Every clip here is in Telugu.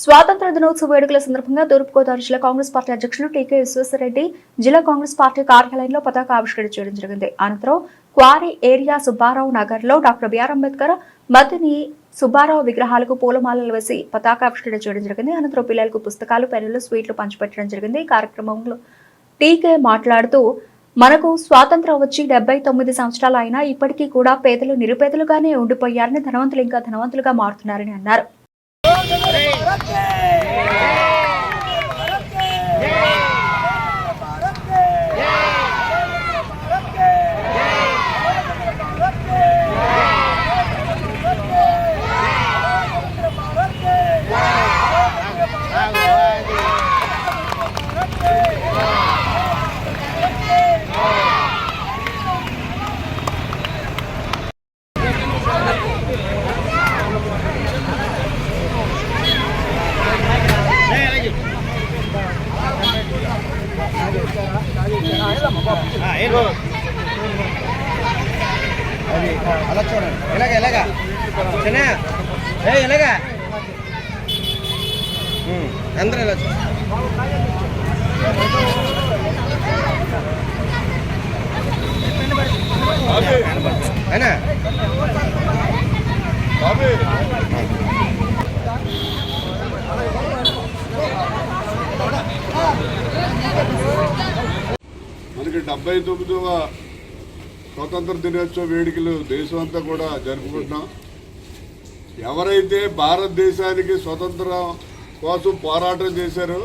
స్వాతంత్ర దినోత్సవ వేడుకల సందర్భంగా తూర్పుగోదావరి జిల్లా కాంగ్రెస్ పార్టీ అధ్యక్షులు టీకే విశ్వేశ్వరరెడ్డి జిల్లా కాంగ్రెస్ పార్టీ కార్యాలయంలో పతాక ఆవిష్కరణ చేయడం జరిగింది. అనంతరం క్వారీ ఏరియా సుబ్బారావు నగర్లో డాక్టర్ బిఆర్ అంబేద్కర్ మద్దిని సుబ్బారావు విగ్రహాలకు పూలమాలలు వేసి పతాకావిష్కరణ చేయడం జరిగింది. అనంతరం పిల్లలకు పుస్తకాలు పెన్నులు స్వీట్లు పంచిపెట్టడం జరిగింది. ఈ కార్యక్రమంలో టీకే మాట్లాడుతూ మనకు స్వాతంత్రం వచ్చి డెబ్బై తొమ్మిది సంవత్సరాలు అయినా ఇప్పటికీ కూడా పేదలు నిరుపేదలుగానే ఉండిపోయారని ధనవంతులు ఇంకా ధనవంతులుగా మారుతున్నారని అన్నారు. ભારત అది అలా చూడండి ఎలాగ ఎలాగ చిన్న ఏ ఎలాగ ఉమ్, అందరూ ఇలా చూడండి డెబ్బై తొమ్మిదవ స్వతంత్ర దినోత్సవ వేడుకలు దేశం అంతా కూడా జరుపుకుంటున్నాం. ఎవరైతే భారతదేశానికి స్వతంత్రం కోసం పోరాటం చేశారో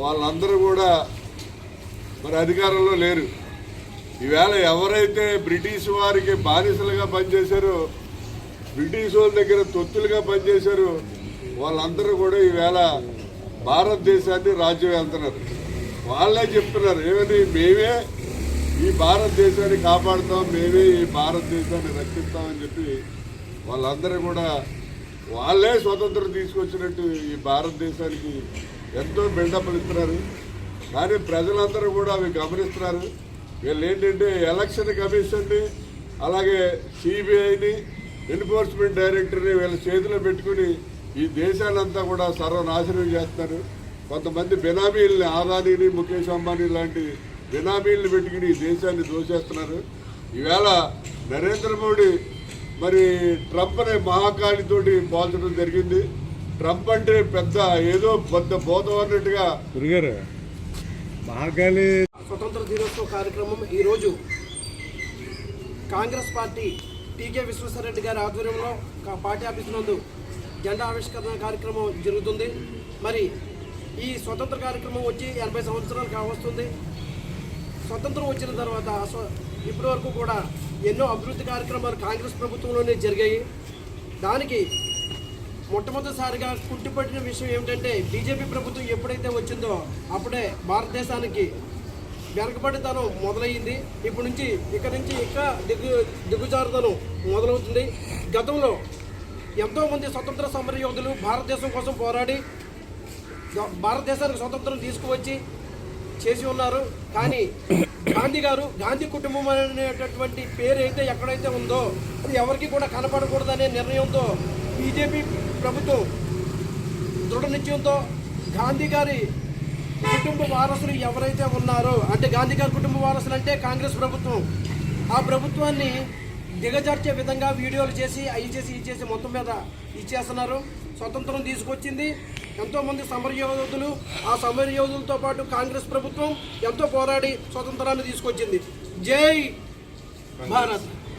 వాళ్ళందరూ కూడా మరి అధికారంలో లేరు. ఈవేళ ఎవరైతే బ్రిటిష్ వారికి బానిసలుగా పనిచేశారో బ్రిటిష్ వాళ్ళ దగ్గర తొత్తులుగా పనిచేశారు వాళ్ళందరూ కూడా ఈవేళ భారతదేశాన్ని రాజ్యం వెళ్తున్నారు. వాళ్ళే చెప్తున్నారు. ఏమని? మేమే ఈ భారతదేశాన్ని కాపాడుతాం మేమే ఈ భారతదేశాన్ని రక్షిస్తామని చెప్పి వాళ్ళందరూ కూడా వాళ్ళే స్వతంత్రం తీసుకొచ్చినట్టు ఈ భారతదేశానికి ఎంతో బిల్డప్లు ఇస్తున్నారు. కానీ ప్రజలందరూ కూడా అవి గమనిస్తున్నారు. వీళ్ళు ఏంటంటే ఎలక్షన్ కమిషన్ని అలాగే సిబిఐని ఎన్ఫోర్స్మెంట్ డైరెక్టర్ని వీళ్ళ చేతిలో పెట్టుకుని ఈ దేశానంతా కూడా సర్వనాశనం చేస్తారు కొంతమంది బినామీల్ని ఆదానీని ముఖేష్ అంబానీ లాంటి బినామీల్ని పెట్టుకుని ఈ దేశాన్ని దోచేస్తున్నారు. ఈవేళ నరేంద్ర మోడీ మరి ట్రంప్ అనే మహాకాళితోటి పోల్చడం జరిగింది. ట్రంప్ అంటే పెద్ద ఏదో పెద్ద బోధం అన్నట్టుగా గురుగారు మహాకాళి స్వతంత్ర దినోత్సవ కార్యక్రమం ఈరోజు కాంగ్రెస్ పార్టీ టీకే విశ్వేశ్వరరెడ్డి గారి ఆధ్వర్యంలో పార్టీ ఆఫీస్ నందు జెండా ఆవిష్కరణ కార్యక్రమం జరుగుతుంది. మరి ఈ స్వతంత్ర కార్యక్రమం వచ్చి ఎనభై సంవత్సరాలు కావస్తుంది. స్వతంత్రం వచ్చిన తర్వాత ఇప్పటి వరకు కూడా ఎన్నో అభివృద్ధి కార్యక్రమాలు కాంగ్రెస్ ప్రభుత్వంలోనే జరిగాయి. దానికి మొట్టమొదటిసారిగా కుట్టిపట్టిన విషయం ఏమిటంటే బీజేపీ ప్రభుత్వం ఎప్పుడైతే వచ్చిందో అప్పుడే భారతదేశానికి వెనకబడితనం మొదలైంది ఇప్పటి నుంచి ఇక్కడ నుంచి ఇంకా దిగు దిగుజారుదనం మొదలవుతుంది. గతంలో ఎంతోమంది స్వతంత్ర సమర యోధులు భారతదేశం కోసం పోరాడి భారతదేశానికి స్వతంత్రం తీసుకువచ్చి చేసి ఉన్నారు. కానీ గాంధీ గారు గాంధీ కుటుంబం అనేటటువంటి పేరు అయితే ఎక్కడైతే ఉందో అది ఎవరికి కూడా కనపడకూడదనే నిర్ణయంతో బీజేపీ ప్రభుత్వం దృఢ నిశ్చయంతో గాంధీ గారి కుటుంబ వారసులు ఎవరైతే ఉన్నారో అంటే గాంధీ గారి కుటుంబ వారసులు అంటే కాంగ్రెస్ ప్రభుత్వం. ఆ ప్రభుత్వాన్ని దిగజార్చే విధంగా వీడియోలు చేసి అవి చేసి ఇవి చేసి మొత్తం మీద ఇచ్చేస్తున్నారు. స్వతంత్రం తీసుకొచ్చింది. ఎంతోమంది సమరయోధులు ఆ సమరయోధులతో పాటు కాంగ్రెస్ ప్రభుత్వం ఎంతో పోరాడి స్వతంత్రాన్ని తీసుకొచ్చింది. జై భారత్.